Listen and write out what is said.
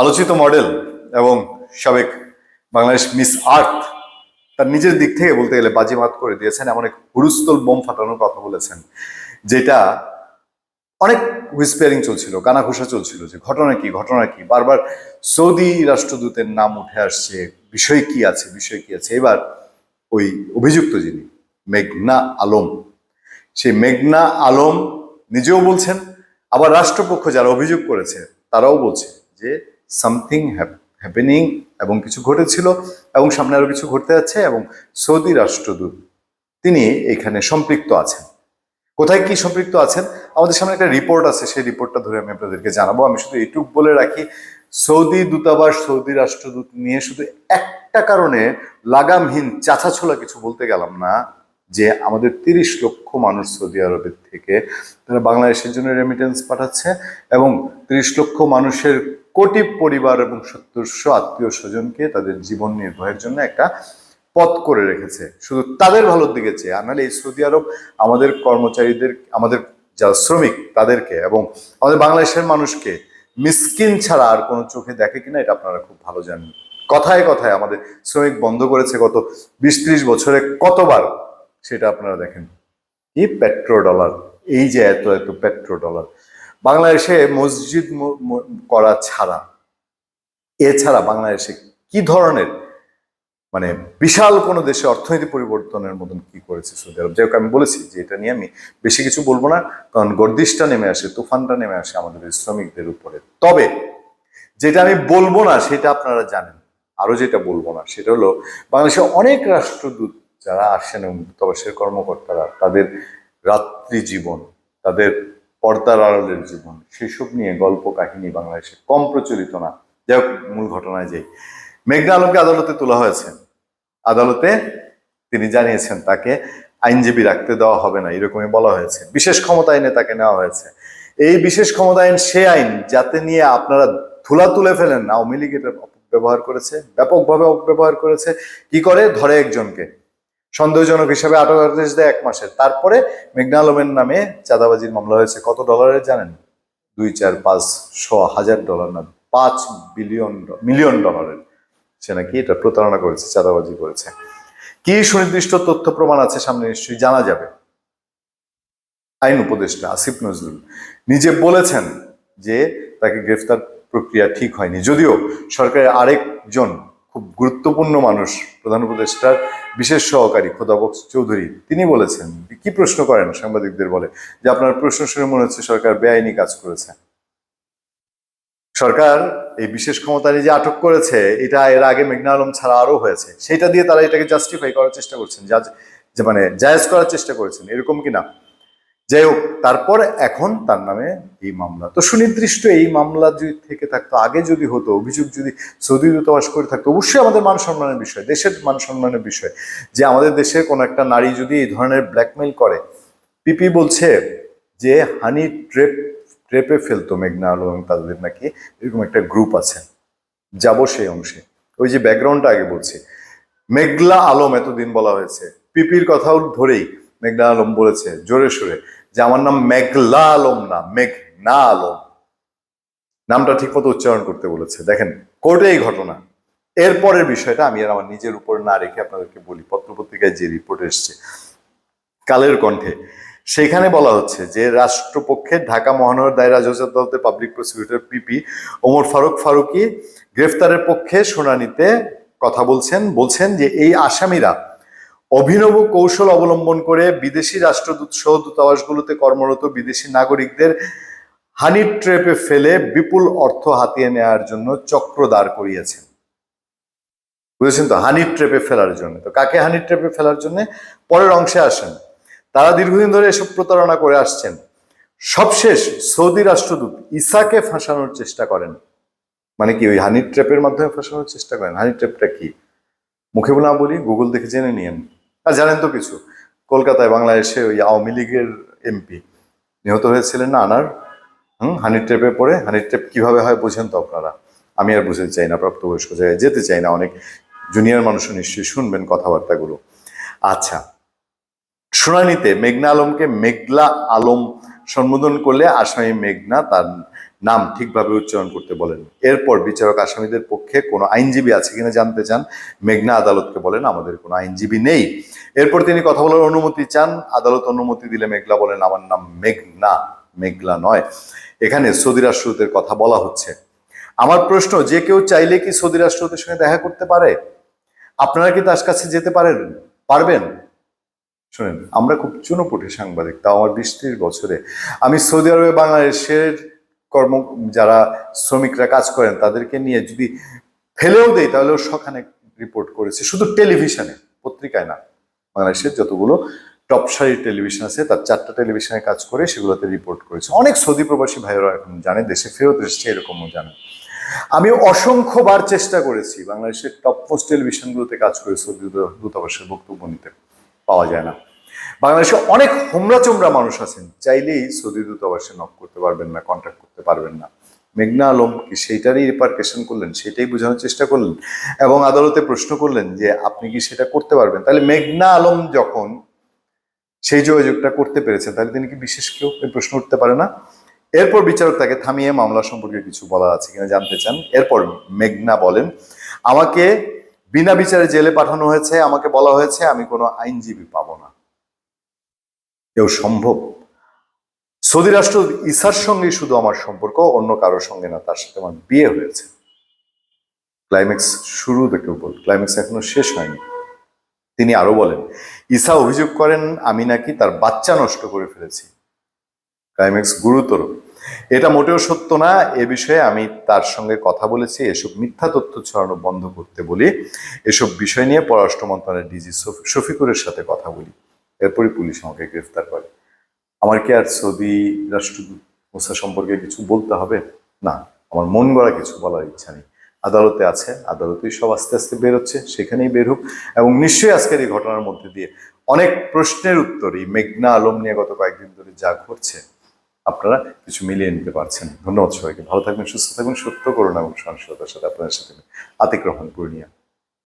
আলোচিত মডেল এবং সাবেক বাংলাদেশ মিস আর্থ তার নিজের দিক থেকে বলতে গেলে বাজিমাত করে দিয়েছেন। এমন এক হুরুস্থল বোম ফাটানোর কথা বলেছেন, যেটা অনেক হুইসপেয়ারিং চলছিল কানাঘুষা চলছিল যে ঘটনা কি ঘটনা কি? বারবার সৌদি রাষ্ট্রদূতের নাম উঠে আসছে, বিষয় কি আছে, বিষয় কি আছে? এবার ওই অভিযুক্ত যিনি, মেঘনা আলম, সেই মেঘনা আলম নিজেও বলছেন, আবার রাষ্ট্রপক্ষ যারা অভিযোগ করেছে, তারাও বলছে যে সামথিং হ্যাপেনিং এবং কিছু ঘটেছিল এবং সামনে আরও কিছু ঘটতে যাচ্ছে এবং সৌদি রাষ্ট্রদূত, তিনি এখানে সম্পৃক্ত আছেন। কোথায় কি সম্পৃক্ত আছেন? আমাদের সামনে একটা রিপোর্ট আছে, সেই রিপোর্টটা ধরে আমি আপনাদেরকে জানাব। আমি শুধু এইটুক বলে রাখি, সৌদি দূতাবাস, সৌদি রাষ্ট্রদূত নিয়ে শুধু একটা কারণে লাগামহীন চাছাছোলা কিছু বলতে গেলাম না, যে আমাদের তিরিশ লক্ষ মানুষ সৌদি আরবের থেকে তারা বাংলাদেশের জন্য রেমিটেন্স পাঠাচ্ছে এবং তিরিশ লক্ষ মানুষের কোটি পরিবার এবং সত্তরশো আত্মীয় স্বজনকে তাদের জীবন নির্বাহের জন্য একটা পথ করে রেখেছে। শুধু তাদের ভালোর দিকে চেয়ে, আর নাহলে এই সৌদি আরব আমাদের কর্মচারীদের, আমাদের যারা শ্রমিক তাদেরকে এবং আমাদের বাংলাদেশের মানুষকে মিসকিন ছাড়া আর কোনো চোখে দেখে কিনা এটা আপনারা খুব ভালো জানেন। কথায় কথায় আমাদের শ্রমিক বন্ধ করেছে গত বিশ ত্রিশ বছরে কতবার সেটা আপনারা দেখেন। কি পেট্রো ডলার এই যে এত এত পেট্রো ডলার বাংলাদেশে মসজিদ করা ছাড়া, এছাড়া বাংলাদেশে কি ধরনের মানে বিশাল কোনো দেশে অর্থনীতি পরিবর্তনের মতন কি করেছে সৌদি আরব? যাই আমি বলেছি যে এটা নিয়ে আমি বেশি কিছু বলব না, কারণ গর্দিশটা নেমে আসে, তুফানটা নেমে আসে আমাদের শ্রমিকদের উপরে। তবে যেটা আমি বলব না, সেটা আপনারা জানেন। আরও যেটা বলব না, সেটা হলো বাংলাদেশে অনেক রাষ্ট্রদূত যারা আসেন এবং দূতাবাসের কর্মকর্তারা, তাদের রাত্রি জীবন তাদের পর্দার আড়ালের জীবন। সেসব নিয়ে গল্প, কাহিনী বাংলাদেশে কম প্রচলিত না। যাই হোক, মূল ঘটনায় যাই। মেঘনা আলমকে আদালতে তোলা হয়েছে। আদালতে তিনি জানিয়েছেন, তাকে আইনজীবী রাখতে দেওয়া হবে না, এরকমই বলা হয়েছে। বিশেষ ক্ষমতা আইনে তাকে নেওয়া হয়েছে। এই বিশেষ ক্ষমতা আইন সে আইন, যাতে নিয়ে আপনারা ধুলা তুলে ফেলেন। আওয়ামী লীগ এটা ব্যবহার করেছে, ব্যাপকভাবে অপব্যবহার করেছে। কি করে? ধরে একজনকে। সন্দেহজনক হিসাবে আটক আদেশ দেয় এক মাসের। তারপরে মেঘনা আলমের নামে চাঁদাবাজির মামলা হয়েছে। কত ডলারের জানেন? দুই, চার, পাঁচ শ হাজার ডলার না, পাঁচ বিলিয়ন মিলিয়ন ডলারের। সে নাকি এটা প্রতারণা করেছে, চাঁদাবাজি করেছে। কি সুনির্দিষ্ট তথ্য প্রমাণ আছে সামনে নিশ্চয়ই জানা যাবে। আইন উপদেষ্টা আসিফ নজরুল নিজে বলেছেন যে তাকে গ্রেফতার প্রক্রিয়া ঠিক হয়নি। যদিও সরকারের আরেকজন খুব গুরুত্বপূর্ণ মানুষ, প্রধান উপদেষ্টার বিশেষ সহকারী খোদাবক্স চৌধুরী। তিনি বলেছেন, কি প্রশ্ন করেন সাংবাদিকদের বলে? যে আপনার প্রশ্ন শুনে মনে হচ্ছে সরকার বেআইনি কাজ করেছে। সরকার এই বিশেষ ক্ষমতা যে আটক করেছে, এটা এর আগে মেঘনা আলম ছাড়া আরও হয়েছে। সেটা দিয়ে তারা এটাকে জাস্টিফাই করার চেষ্টা করছেন যে মানে জায়েজ করার চেষ্টা করেছেন, এরকম কি না? যাই হোক, তারপর এখন তার নামে এই মামলা। তো সুনির্দিষ্ট এই মামলা যদি থেকে থাকতো, আগে যদি হতো, অভিযোগ যদি সৌদি দূতাবাস করে থাকতো, অবশ্যই আমাদের মান সম্মানের বিষয়, দেশের মান সম্মানের বিষয়, যে আমাদের দেশের কোনো একটা নারী যদি এই ধরনের ব্ল্যাকমেইল করে, পিপি বলছে যে, হানি ট্রেপ, ট্রেপে ফেলতো মেঘনা আলম এবং তাদের নাকি এরকম একটা গ্রুপ আছে, যাব সেই অংশে। ওই যে ব্যাকগ্রাউন্ডটা আগে বলছি। মেঘলা আলম এতদিন বলা হয়েছে। পিপির কথাও ধরেই মেঘনা আলম বলেছে, জোরে সোরে, যে আমার নাম মেঘলা আলম না মেঘনা আলম নামটা ঠিকমতো উচ্চারণ করতে বলেছে। দেখেন, কোর্টে এই ঘটনা। এরপরের বিষয়টা আমি আর আমার নিজের উপর না রেখে আপনাদেরকে বলি। পত্রপত্রিকায় যে রিপোর্ট এসছে, কালের কণ্ঠে, সেখানে বলা হচ্ছে যে রাষ্ট্রপক্ষের ঢাকা মহানগর দায়রা জজ আদালতে public prosecutor PP Omar Faruk Faruki গ্রেফতারের পক্ষে শুনানিতে কথা বলছেন বলছেন যে এই আসামিরা অভিনব কৌশল অবলম্বন করে বিদেশি রাষ্ট্রদূত সহ দূতাবাসগুলোতে কর্মরত বিদেশি নাগরিকদের হানি ট্রেপে ফেলে বিপুল অর্থ হাতিয়ে নেওয়ার জন্য চক্র দাঁড় করিয়েছেন। বুঝেছেন তো? হানি ট্রেপে ফেলার জন্য। তো কাকে হানি ট্রেপে ফেলার জন্য? পরের অংশে আসেন। তারা দীর্ঘদিন ধরে এসব প্রতারণা করে আসছেন। সবশেষ সৌদি রাষ্ট্রদূত ইসাকে ফাঁসানোর চেষ্টা করেন। মানে কি, ওই হানি ট্র্যাপের মাধ্যমে ফাঁসানোর চেষ্টা করেন? হানি ট্র্যাপটা কি? মুখে বলে বলি, গুগল দেখে জেনে নিয়েন। আর জানেন তো কিছু? কলকাতায় বাংলাদেশে ওই আওয়ামী লীগের এমপি নিহত হয়েছিলেন না আনার। হুম? হানি ট্র্যাপে পড়ে। হানি ট্র্যাপ কীভাবে হয় বোঝেন তো আপনারা। আমি আর বুঝতে চাই না, প্রাপ্তবয়স্ক জায়গায় যেতে চাই না অনেক। জুনিয়র মানুষও নিশ্চয়ই শুনবেন কথাবার্তাগুলো। আচ্ছা শুনানিতে মেঘনা আলমকে মেঘলা আলম সম্বোধন করলে আসামি মেঘনা তার নাম ঠিকভাবে উচ্চারণ করতে বলেন। এরপর বিচারক আসামিদের পক্ষে কোনো আইনজীবী আছে কিনা জানতে চান। মেঘনা আদালতকে বলেন, আমাদের কোনো আইনজীবী নেই। এরপর তিনি কথা বলার অনুমতি চান। আদালত অনুমতি দিলে মেঘলা বলেন, আমার নাম মেঘনা। মেঘলা নয়। এখানে সৌদি রাষ্ট্রদূতের কথা বলা হচ্ছে। আমার প্রশ্ন, যে কেউ চাইলে কি সৌদি রাষ্ট্রদূতের সঙ্গে দেখা করতে পারে? আপনারা কি তার কাছে যেতে পারেন, পারবেন? শুনেন, আমরা খুব চুনোপুটি সাংবাদিক, তাও আমার বিশ ত্রিশ বছরে। আমি সৌদি আরবে বাংলাদেশের কর্ম, যারা শ্রমিকরা কাজ করেন, তাদেরকে নিয়ে যদি ফেলেও দেই তাহলেও সখানে রিপোর্ট করেছে। শুধু টেলিভিশনে, পত্রিকায় না। বাংলাদেশের যতগুলো টপ সারির টেলিভিশন আছে, তার চারটা টেলিভিশনে কাজ করে সেগুলোতে রিপোর্ট করেছে। অনেক সৌদি প্রবাসী ভাইয়েরা এখন জানে, দেশে ফেরত এসেছে, এরকমও জানে। আমি অসংখ্যবার চেষ্টা করেছি বাংলাদেশের টপ পোস্ট টেলিভিশনগুলোতে কাজ করে সৌদি দূতাবাসের বক্তব্য নিতে। পাওয়া যায় না। বাংলাদেশে অনেক হোমরা চোমরা মানুষ আছেন, চাইলেই সৌদি দূতাবাসে নক করতে পারবেন না কন্ট্যাক্ট করতে পারবেন না। মেঘনা আলম সেইটারই রিপার্কেশন করলেন? সেটাই বোঝানোর চেষ্টা করলেন? এবং আদালতে প্রশ্ন করলেন যে, আপনি কি সেটা করতে পারবেন? তাহলে মেঘনা আলম যখন সেই যোগাযোগটা করতে পেরেছেন, তাহলে তিনি কি বিশেষ কেউ? এই প্রশ্ন উঠতে পারে না? এরপর বিচারক তাকে থামিয়ে মামলা সম্পর্কে কিছু বলা আছে কিনা জানতে চান। এরপর মেঘনা বলেন, আমাকে বিনা বিচারে জেলে পাঠানো হয়েছে, আমাকে বলা হয়েছে, আমি কোনো আইনজীবী পাবো না। কেউ সম্ভব সৌদি রাষ্ট্র ইসার সঙ্গে শুধু আমার সম্পর্ক, অন্য কারোর সঙ্গে না, তার সাথে আমার বিয়ে হয়েছে। ক্লাইম্যাক্স শুরু থেকে বল ক্লাইম্যাক্স এখনও শেষ হয়নি। তিনি আরও বলেন ঈসা অভিযোগ করেন, আমি নাকি তার বাচ্চা নষ্ট করে ফেলেছি। ক্লাইম্যাক্স গুরুতর। এটা মোটেও সত্য না, এ বিষয়ে আমি তার সঙ্গে কথা বলেছি, এসব মিথ্যা তথ্য ছড়ানো বন্ধ করতে বলি, এসব বিষয় নিয়ে পররাষ্ট্র মন্ত্রণালয়ের ডিজি শফিকুরের সাথে কথা বলি। এরপরই পুলিশ আমাকে গ্রেফতার করে। আমার কি আর সৌদি রাষ্ট্রদূত মোসা সম্পর্কে কিছু বলতে হবে? না, আমার মন গড়া কিছু বলার ইচ্ছা নেই। আদালতে আছে, আদালতেই সব আস্তে আস্তে বেরোচ্ছে সেখানেই বের হোক। এবং নিশ্চয়ই আজকের এই ঘটনার মধ্যে দিয়ে অনেক প্রশ্নের উত্তর এই মেঘনা আলম নিয়ে গত কয়েকদিন ধরে যা ঘটছে, আপনারা কিছু মিলিয়ে নিতে পারছেন। ধন্যবাদ সবাইকে। ভালো থাকবেন, সুস্থ থাকবেন, সত্য করুন এবং সহনশীলতার সাথে আপনাদের সাথে আতিক রহমান পূর্ণিয়া।